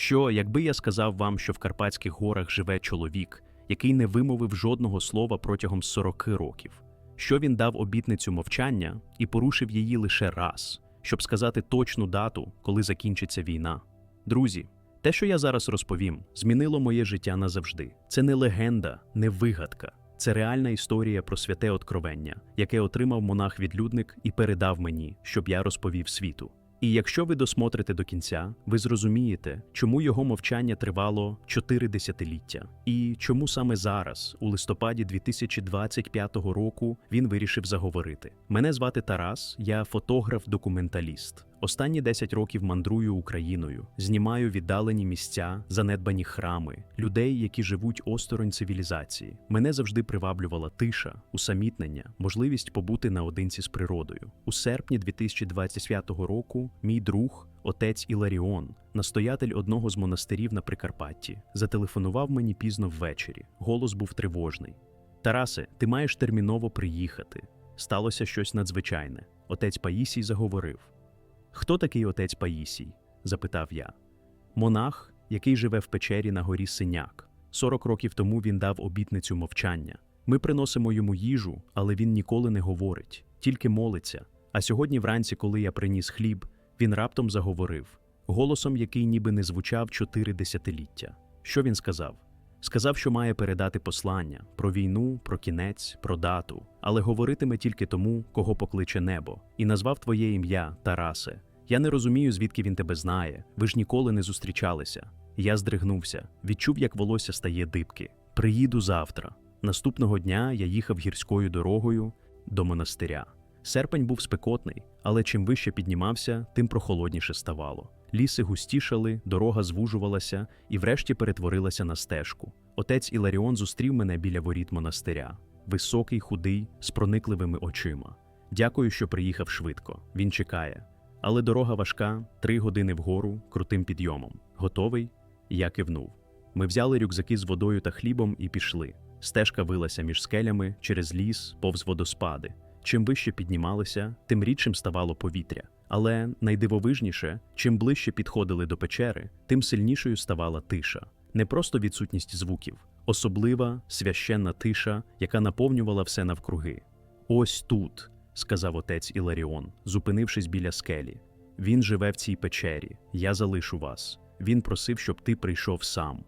що якби я сказав вам, що в Карпатських горах живе чоловік, який не вимовив жодного слова протягом 40 років, що він дав обітницю мовчання і порушив її лише раз, щоб сказати точну дату, коли закінчиться війна. Друзі, те, що я зараз розповім, змінило моє життя назавжди. Це не легенда, не вигадка. Це реальна історія про святе откровення, яке отримав монах-відлюдник і передав мені, щоб я розповів світу. І якщо ви досмотрите до кінця, ви зрозумієте, чому його мовчання тривало чотири десятиліття, і чому саме зараз, у листопаді 2025 року, він вирішив заговорити. Мене звати Тарас, я фотограф-документаліст. Останні 10 років мандрую Україною, знімаю віддалені місця, занедбані храми, людей, які живуть осторонь цивілізації. Мене завжди приваблювала тиша, усамітнення, можливість побути наодинці з природою. У серпні 2025 року мій друг, отець Іларіон, настоятель одного з монастирів на Прикарпатті, зателефонував мені пізно ввечері. Голос був тривожний. Тарасе, ти маєш терміново приїхати. Сталося щось надзвичайне. Отець Паїсій заговорив. Хто такий отець Паїсій? запитав я. Монах, який живе в печері на горі Синяк. 40 років тому він дав обітницю мовчання. Ми приносимо йому їжу, але він ніколи не говорить, тільки молиться. А сьогодні вранці, коли я приніс хліб, він раптом заговорив, голосом, який ніби не звучав чотири десятиліття. Що він сказав? Сказав, що має передати послання про війну, про кінець, про дату, але говоритиме тільки тому, кого покличе небо, і назвав твоє ім'я Тарасе. Я не розумію, звідки він тебе знає. Ви ж ніколи не зустрічалися. Я здригнувся, відчув, як волосся стає дибки. Приїду завтра. Наступного дня я їхав гірською дорогою до монастиря. Серпень був спекотний, але чим вище піднімався, тим прохолодніше ставало. Ліси густішали, дорога звужувалася і врешті перетворилася на стежку. Отець Іларіон зустрів мене біля воріт монастиря. Високий, худий, з проникливими очима. Дякую, що приїхав швидко. Він чекає. Але дорога важка, три години вгору, крутим підйомом. Готовий? Я кивнув. Ми взяли рюкзаки з водою та хлібом і пішли. Стежка вилася між скелями, через ліс, повз водоспади. Чим вище піднімалися, тим рідшим ставало повітря. Але найдивовижніше, чим ближче підходили до печери, тим сильнішою ставала тиша. Не просто відсутність звуків, особлива священна тиша, яка наповнювала все навкруги. Ось тут, сказав отець Іларіон, зупинившись біля скелі. Він живе в цій печері, я залишу вас. Він просив, щоб ти прийшов сам.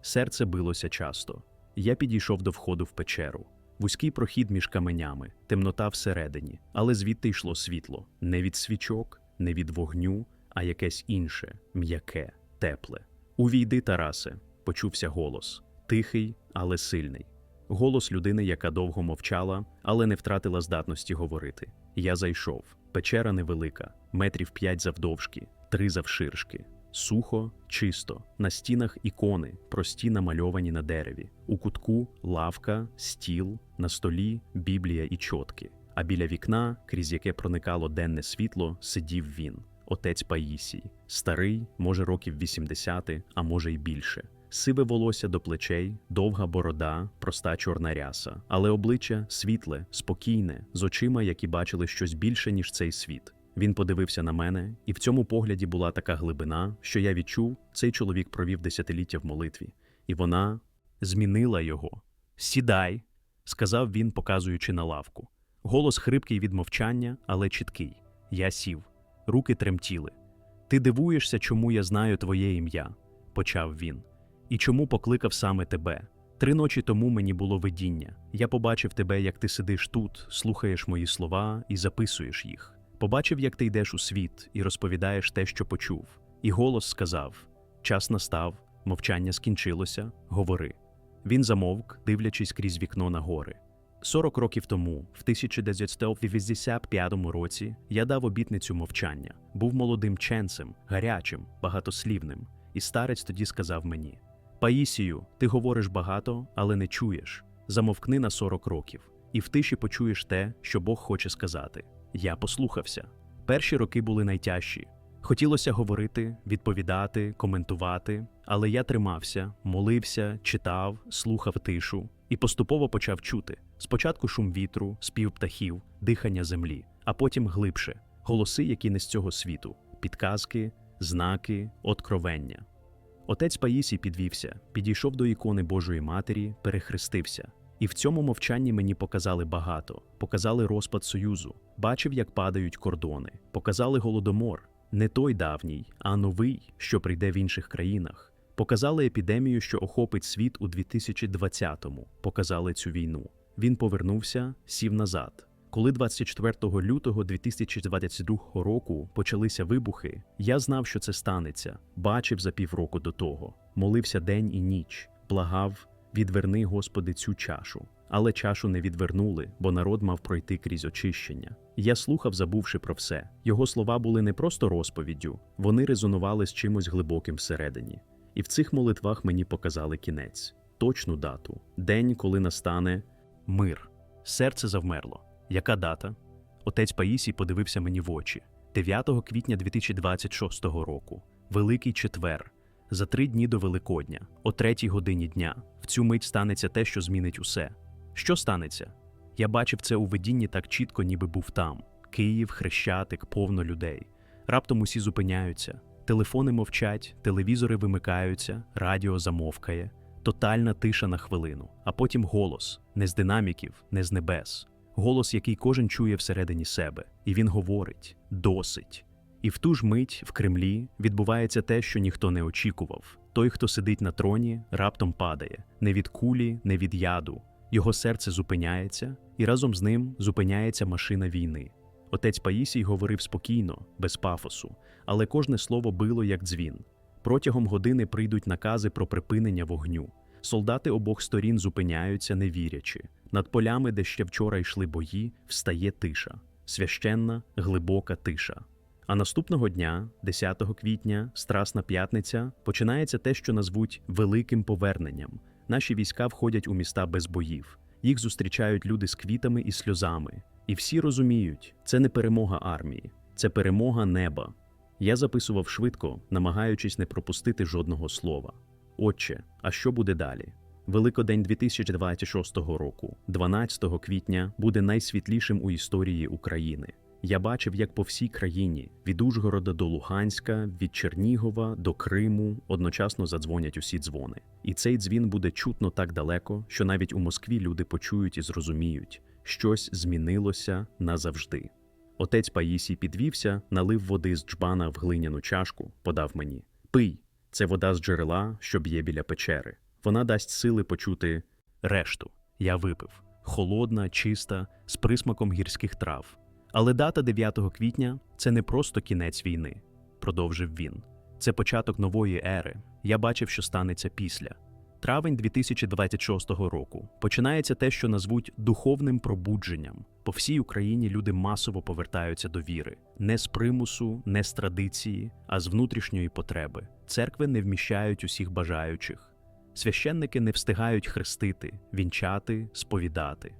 Серце билося часто. Я підійшов до входу в печеру. Вузький прохід між каменями, темнота всередині, але звідти йшло світло не від свічок, не від вогню, а якесь інше, м'яке, тепле. Увійди, Тарасе, почувся голос, тихий, але сильний. Голос людини, яка довго мовчала, але не втратила здатності говорити. Я зайшов. Печера невелика, метрів п'ять завдовжки, три завширшки. Сухо, чисто, на стінах ікони, прості намальовані на дереві. У кутку лавка, стіл, на столі біблія і чотки. А біля вікна, крізь яке проникало денне світло, сидів він, отець Паїсій, старий, може років 80, а може й більше. Сиве волосся до плечей, довга борода, проста чорна ряса, але обличчя світле, спокійне, з очима, які бачили щось більше, ніж цей світ. Він подивився на мене, і в цьому погляді була така глибина, що я відчув, цей чоловік провів десятиліття в молитві, і вона змінила його. Сідай, сказав він, показуючи на лавку. Голос хрипкий від мовчання, але чіткий. Я сів, руки тремтіли. Ти дивуєшся, чому я знаю твоє ім'я, почав він. І чому покликав саме тебе? Три ночі тому мені було видіння. Я побачив тебе, як ти сидиш тут, слухаєш мої слова і записуєш їх. Побачив, як ти йдеш у світ і розповідаєш те, що почув. І голос сказав: Час настав, мовчання скінчилося, говори. Він замовк, дивлячись крізь вікно на гори. Сорок років тому, в 1985 році, я дав обітницю мовчання, був молодим ченцем, гарячим, багатослівним, і старець тоді сказав мені: Паїсію, ти говориш багато, але не чуєш. Замовкни на 40 років, і в тиші почуєш те, що Бог хоче сказати. Я послухався. Перші роки були найтяжчі. Хотілося говорити, відповідати, коментувати, але я тримався, молився, читав, слухав тишу і поступово почав чути спочатку шум вітру, спів птахів, дихання землі, а потім глибше голоси, які не з цього світу, підказки, знаки, откровення. Отець Паїсій підвівся, підійшов до ікони Божої Матері, перехрестився. І в цьому мовчанні мені показали багато, показали розпад Союзу, бачив, як падають кордони, показали голодомор, не той давній, а новий, що прийде в інших країнах. Показали епідемію, що охопить світ у 2020-му, показали цю війну. Він повернувся, сів назад. Коли 24 лютого 2022 року почалися вибухи, я знав, що це станеться, бачив за півроку до того, молився день і ніч, благав, відверни, Господи, цю чашу. Але чашу не відвернули, бо народ мав пройти крізь очищення. Я слухав, забувши про все. Його слова були не просто розповіддю, вони резонували з чимось глибоким всередині. І в цих молитвах мені показали кінець, точну дату, день, коли настане мир. Серце завмерло. Яка дата? Отець Паїсій подивився мені в очі 9 квітня 2026 року, Великий четвер, за три дні до Великодня, о третій годині дня. Цю мить станеться те, що змінить усе. Що станеться? Я бачив це у видінні так чітко, ніби був там. Київ, Хрещатик, повно людей. Раптом усі зупиняються. Телефони мовчать, телевізори вимикаються, радіо замовкає, тотальна тиша на хвилину, а потім голос не з динаміків, не з небес. Голос, який кожен чує всередині себе, і він говорить досить. І в ту ж мить в Кремлі відбувається те, що ніхто не очікував. Той, хто сидить на троні, раптом падає не від кулі, не від яду. Його серце зупиняється, і разом з ним зупиняється машина війни. Отець Паїсій говорив спокійно, без пафосу, але кожне слово било як дзвін. Протягом години прийдуть накази про припинення вогню. Солдати обох сторін зупиняються, не вірячи. Над полями, де ще вчора йшли бої, встає тиша, священна, глибока тиша. А наступного дня, 10 квітня, Страсна п'ятниця, починається те, що назвуть великим поверненням. Наші війська входять у міста без боїв. Їх зустрічають люди з квітами і сльозами. І всі розуміють, це не перемога армії, це перемога неба. Я записував швидко, намагаючись не пропустити жодного слова. Отче, а що буде далі? Великодень 2026 року, 12 квітня, буде найсвітлішим у історії України. Я бачив, як по всій країні, від Ужгорода до Луганська, від Чернігова до Криму, одночасно задзвонять усі дзвони. І цей дзвін буде чутно так далеко, що навіть у Москві люди почують і зрозуміють, щось змінилося назавжди. Отець Паїсій підвівся, налив води з джбана в глиняну чашку, подав мені: Пий, це вода з джерела, що б'є біля печери. Вона дасть сили почути решту. Я випив холодна, чиста, з присмаком гірських трав. Але дата 9 квітня це не просто кінець війни, продовжив він. Це початок нової ери. Я бачив, що станеться після. Травень 2026 року починається те, що назвуть духовним пробудженням. По всій Україні люди масово повертаються до віри, не з примусу, не з традиції, а з внутрішньої потреби. Церкви не вміщають усіх бажаючих. Священники не встигають хрестити, вінчати, сповідати.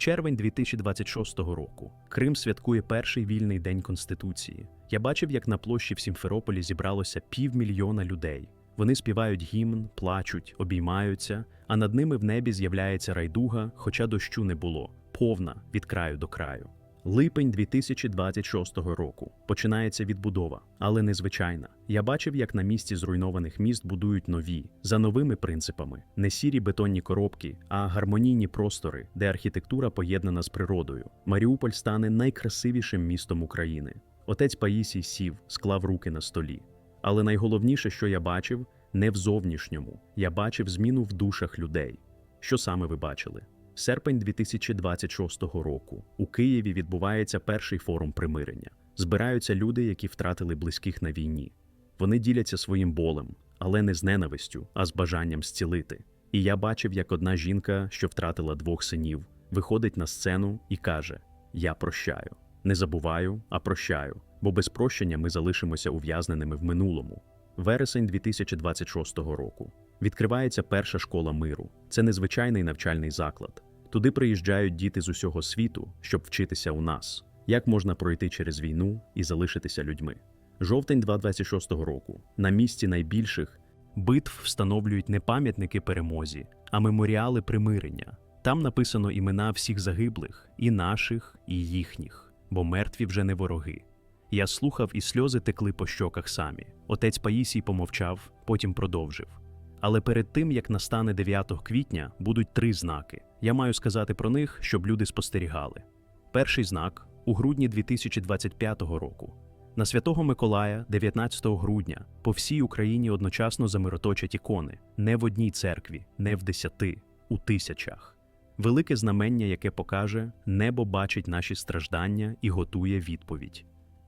Червень 2026 року. Крим святкує перший вільний день Конституції. Я бачив, як на площі в Сімферополі зібралося півмільйона людей. Вони співають гімн, плачуть, обіймаються, а над ними в небі з'являється райдуга, хоча дощу не було, повна від краю до краю. Липень 2026 року починається відбудова, але незвичайна. Я бачив, як на місці зруйнованих міст будують нові, за новими принципами, не сірі бетонні коробки, а гармонійні простори, де архітектура поєднана з природою. Маріуполь стане найкрасивішим містом України. Отець Паїсій сів, склав руки на столі. Але найголовніше, що я бачив, не в зовнішньому. Я бачив зміну в душах людей. Що саме ви бачили? Серпень 2026 року у Києві відбувається перший форум примирення. Збираються люди, які втратили близьких на війні. Вони діляться своїм болем, але не з ненавистю, а з бажанням зцілити. І я бачив, як одна жінка, що втратила двох синів, виходить на сцену і каже: Я прощаю. Не забуваю, а прощаю, бо без прощення ми залишимося ув'язненими в минулому. Вересень 2026 року. Відкривається перша школа миру. Це незвичайний навчальний заклад. Туди приїжджають діти з усього світу, щоб вчитися у нас, як можна пройти через війну і залишитися людьми. Жовтень 2026 року. На місці найбільших битв встановлюють не пам'ятники перемозі, а меморіали примирення. Там написано імена всіх загиблих, і наших, і їхніх, бо мертві вже не вороги. Я слухав, і сльози текли по щоках самі. Отець Паїсій помовчав, потім продовжив. Але перед тим, як настане 9 квітня, будуть три знаки. Я маю сказати про них, щоб люди спостерігали. Перший знак у грудні 2025 року. На святого Миколая, 19 грудня, по всій Україні одночасно замироточать ікони не в одній церкві, не в десяти, у тисячах. Велике знамення, яке покаже, небо бачить наші страждання і готує відповідь.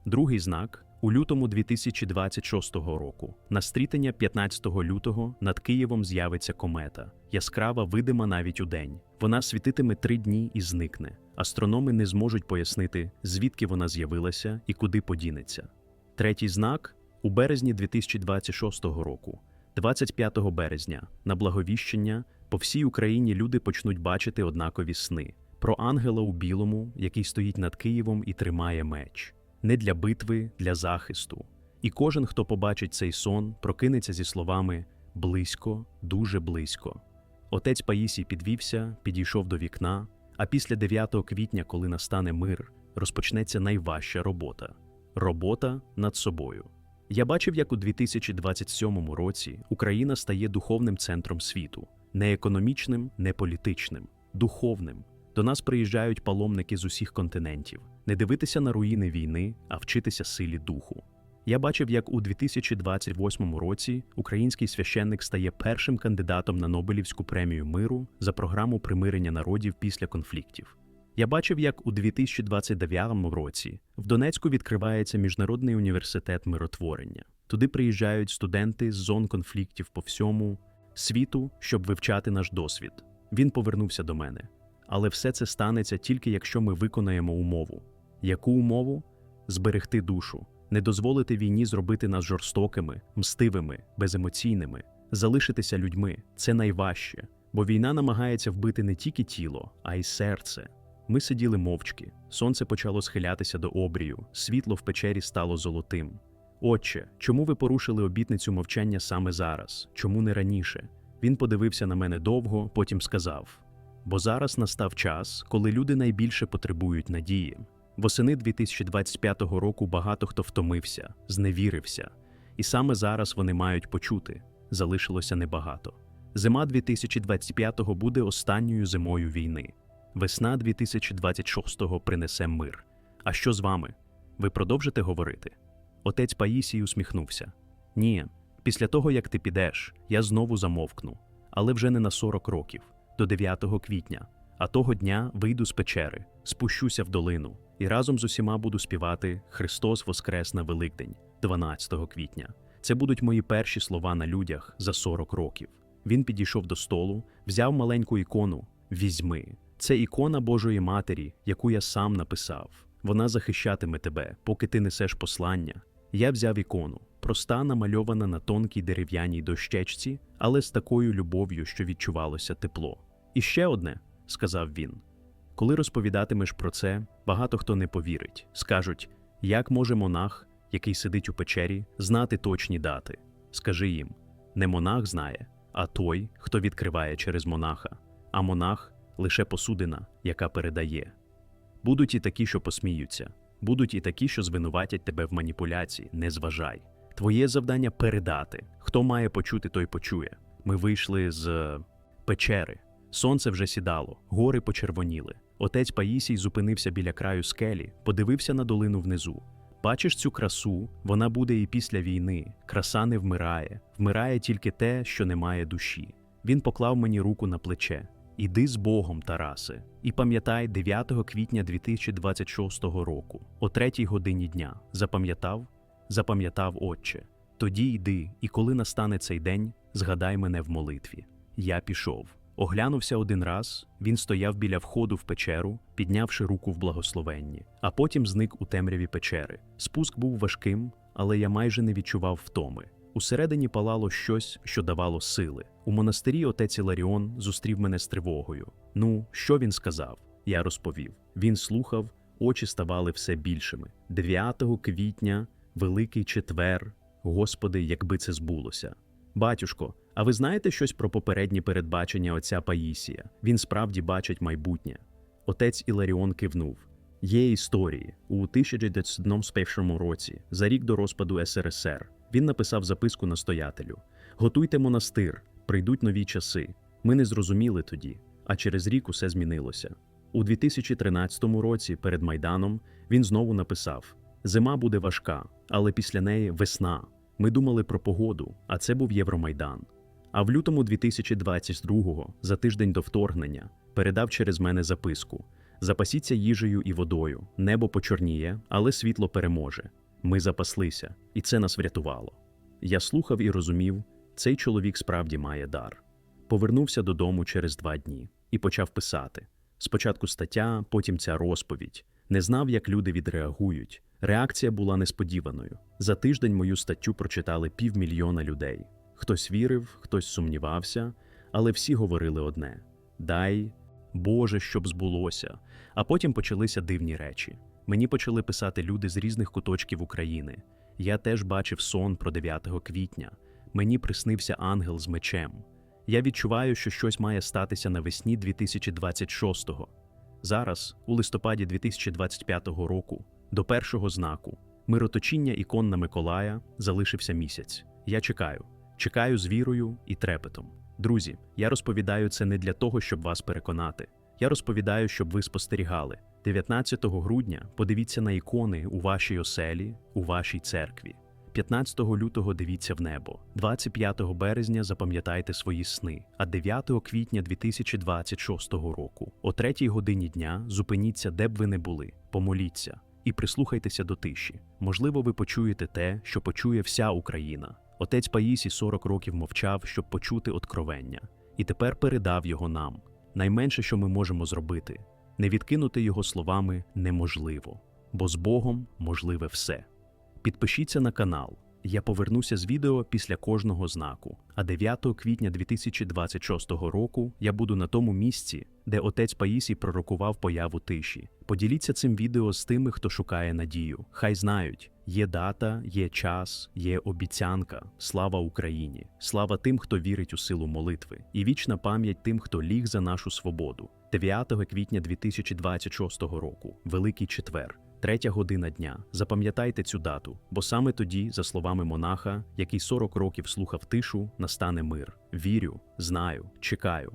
Другий знак у лютому 2026 року. На стрітення 15 лютого над Києвом з'явиться комета, яскрава видима навіть у день. Вона світитиме три дні і зникне. Астрономи не зможуть пояснити, звідки вона з'явилася і куди подінеться. Третій знак у березні 2026 року. 25 березня на благовіщення по всій Україні люди почнуть бачити однакові сни про ангела у білому, який стоїть над Києвом і тримає меч, не для битви, для захисту. І кожен, хто побачить цей сон, прокинеться зі словами близько, дуже близько. Отець Паїсій підвівся, підійшов до вікна, а після 9 квітня, коли настане мир, розпочнеться найважча робота робота над собою. Я бачив, як у 2027 році Україна стає духовним центром світу, не економічним, не політичним, духовним. До нас приїжджають паломники з усіх континентів, не дивитися на руїни війни, а вчитися силі духу. Я бачив, як у 2028 році український священник стає першим кандидатом на Нобелівську премію миру за програму примирення народів після конфліктів. Я бачив, як у 2029 році в Донецьку відкривається Міжнародний університет миротворення. Туди приїжджають студенти з зон конфліктів по всьому світу, щоб вивчати наш досвід. Він повернувся до мене. Але все це станеться тільки якщо ми виконаємо умову. Яку умову? Зберегти душу, не дозволити війні зробити нас жорстокими, мстивими, беземоційними, залишитися людьми це найважче, бо війна намагається вбити не тільки тіло, а й серце. Ми сиділи мовчки, сонце почало схилятися до обрію, світло в печері стало золотим. Отче, чому ви порушили обітницю мовчання саме зараз? Чому не раніше? Він подивився на мене довго, потім сказав: Бо зараз настав час, коли люди найбільше потребують надії. Восени 2025 року багато хто втомився, зневірився, і саме зараз вони мають почути залишилося небагато. Зима 2025 буде останньою зимою війни. Весна 2026 принесе мир. А що з вами? Ви продовжите говорити? Отець Паїсій усміхнувся. Ні, після того, як ти підеш, я знову замовкну, але вже не на 40 років, до 9 квітня. А того дня вийду з печери, спущуся в долину і разом з усіма буду співати Христос Воскрес на Великдень, 12 квітня. Це будуть мої перші слова на людях за 40 років. Він підійшов до столу, взяв маленьку ікону. Візьми. Це ікона Божої Матері, яку я сам написав. Вона захищатиме тебе, поки ти несеш послання. Я взяв ікону, проста намальована на тонкій дерев'яній дощечці, але з такою любов'ю, що відчувалося тепло. І ще одне, сказав він. Коли розповідатимеш про це, багато хто не повірить. Скажуть, як може монах, який сидить у печері, знати точні дати. Скажи їм: не монах знає, а той, хто відкриває через монаха, а монах лише посудина, яка передає. Будуть і такі, що посміються, будуть і такі, що звинуватять тебе в маніпуляції, не зважай. Твоє завдання передати. Хто має почути, той почує. Ми вийшли з печери. Сонце вже сідало, гори почервоніли. Отець Паїсій зупинився біля краю скелі, подивився на долину внизу. Бачиш цю красу, вона буде і після війни. Краса не вмирає, вмирає тільки те, що не має душі. Він поклав мені руку на плече. Іди з Богом, Тарасе, і пам'ятай 9 квітня 2026 року, о третій годині дня. Запам'ятав? Запам'ятав, Отче. Тоді йди, і коли настане цей день, згадай мене в молитві. Я пішов. Оглянувся один раз, він стояв біля входу в печеру, піднявши руку в благословенні, а потім зник у темряві печери. Спуск був важким, але я майже не відчував втоми. Усередині палало щось, що давало сили. У монастирі отець Іларіон зустрів мене з тривогою. Ну, що він сказав? Я розповів. Він слухав, очі ставали все більшими. 9 квітня, Великий четвер. Господи, якби це збулося. Батюшко, а ви знаєте щось про попередні передбачення отця Паїсія? Він справді бачить майбутнє. Отець Іларіон кивнув. Є історії у 1991 році, за рік до розпаду СРСР, він написав записку настоятелю: Готуйте монастир, прийдуть нові часи. Ми не зрозуміли тоді, а через рік усе змінилося. У 2013 році, перед Майданом, він знову написав: Зима буде важка, але після неї весна. Ми думали про погоду, а це був Євромайдан. А в лютому 2022-го, за тиждень до вторгнення, передав через мене записку: Запасіться їжею і водою, небо почорніє, але світло переможе. Ми запаслися, і це нас врятувало. Я слухав і розумів, цей чоловік справді має дар. Повернувся додому через два дні і почав писати. Спочатку стаття, потім ця розповідь. Не знав, як люди відреагують. Реакція була несподіваною. За тиждень мою статтю прочитали півмільйона людей. Хтось вірив, хтось сумнівався, але всі говорили одне: Дай, Боже, щоб збулося. А потім почалися дивні речі. Мені почали писати люди з різних куточків України. Я теж бачив сон про 9 квітня. Мені приснився ангел з мечем. Я відчуваю, що щось має статися навесні 2026-го. Зараз, у листопаді 2025 року, до першого знаку мироточіння ікон на Миколая залишився місяць. Я чекаю, чекаю з вірою і трепетом. Друзі, я розповідаю це не для того, щоб вас переконати. Я розповідаю, щоб ви спостерігали. 19 грудня подивіться на ікони у вашій оселі, у вашій церкві. 15 лютого дивіться в небо, 25 березня запам'ятайте свої сни, а 9 квітня 2026 року, о 3 годині дня зупиніться, де б ви не були, помоліться і прислухайтеся до тиші. Можливо, ви почуєте те, що почує вся Україна. Отець Паїсі 40 років мовчав, щоб почути откровення, і тепер передав його нам. Найменше, що ми можемо зробити, не відкинути його словами неможливо, бо з Богом можливе все. Підпишіться на канал. Я повернуся з відео після кожного знаку. А 9 квітня 2026 року я буду на тому місці, де отець Паїсій пророкував появу тиші. Поділіться цим відео з тими, хто шукає надію. Хай знають, є дата, є час, є обіцянка. Слава Україні! Слава тим, хто вірить у силу молитви, і вічна пам'ять тим, хто ліг за нашу свободу. 9 квітня 2026 року, Великий Четвер. Третя година дня. Запам'ятайте цю дату, бо саме тоді, за словами монаха, який 40 років слухав тишу, настане мир. Вірю, знаю, чекаю.